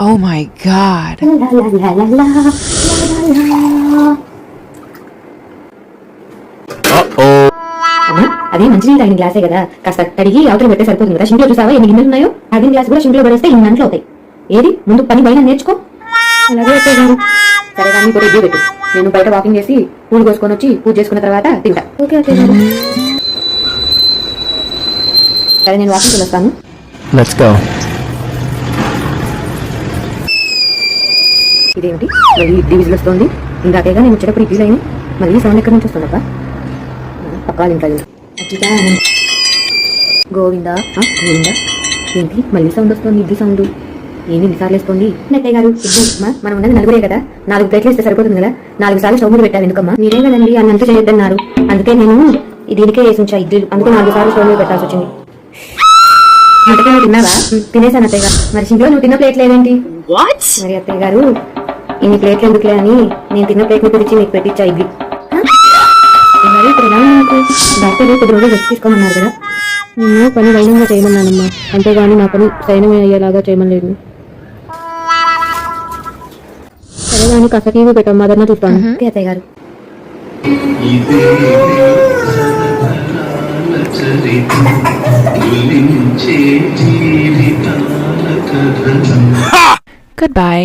Oh my god. అది మంచినీళ్ళు తాగిన గ్లాసే కదా. కాస్త కడిగి అవతల పెట్టే సరిపోతుంది కదా. చూసావా? ఎన్ని గిన్నెలు ఉన్నాయో? తాగిన గ్లాస్ కూడా షింక్లో పడేస్తే ఇన్ని గంటలు అవుతాయి. ఏది? ముందు పని బయట నేర్చుకో. అలాగే అత్తయ్య గారు. సరే కానీ ఇప్పుడు ఇడ్లీ పెట్టు. నేను బయట వాకింగ్ చేసి పూలు కోసుకొని వచ్చి పూజ చేసుకున్న తర్వాత తింటా. ఓకే అత్తయ్య గారు. సరే నేను వాకింగ్ వస్తాను Let's go. ఇదేమిటి? మళ్ళీ ఇడ్లీ విజిల్ వస్తుంది. ఇందాకేగా నేను వచ్చేటప్పుడు ఇడ్లీ అయినా మళ్ళీ సౌండ్ ఎక్కడి నుంచి వస్తుందబ్బా? పక్కా ఇంట్లో గోవిందా? గోవిందా? ఏంటి? మళ్ళీ సౌండ్ వస్తుంది ఇడ్లీ సౌండ్ ఏమి ఎన్నిసార్లు వేసుకోండి నట్టయ్య గారు ఇడ్లీ మనం ఉన్నది నలుగురే కదా. నాలుగు ప్లేట్లు ఇస్తే సరిపోతుంది కదా. నాలుగు సార్లు స్టవ్ మీద పెట్టాను ఎందుకమ్మా? మీరే కదండి అన్నంత చేయొద్దన్నారు. అందుకే నేను దీనికే వేసి ఉంచా ఇడ్లీలు. అందుకే నాలుగు సార్లు స్టవ్ మీద పెట్టాల్సి వచ్చింది. వంటకాయ తిన్నావా తినేసాను అత్తయ్య గారు. మరి సింట్లో నువ్వు తిన్న ప్లేట్లు What? మరి అత్తయ్య గారు ఇన్ని ప్లేట్లు ఎందుకులే అని నేను తిన్న ప్లేట్ని తెరిచి మీకు పెట్టించా ఇడ్లీ. మరి ఇప్పుడు ఎలా ఉంది నాకు డాక్టర్ కొద్ది రోజులు రెస్ట్ తీసుకోమన్నారు కదా. నేను పని వైనంగా చేయమన్నానమ్మా. అంతేగాని నా పని సైనం అయ్యేలాగా చేయమలేదు సరే కానీ కాస్త టీవీ పెట్టమ్మా అదన్నా చూస్తాను. అత్తయ్య గారు. Goodbye.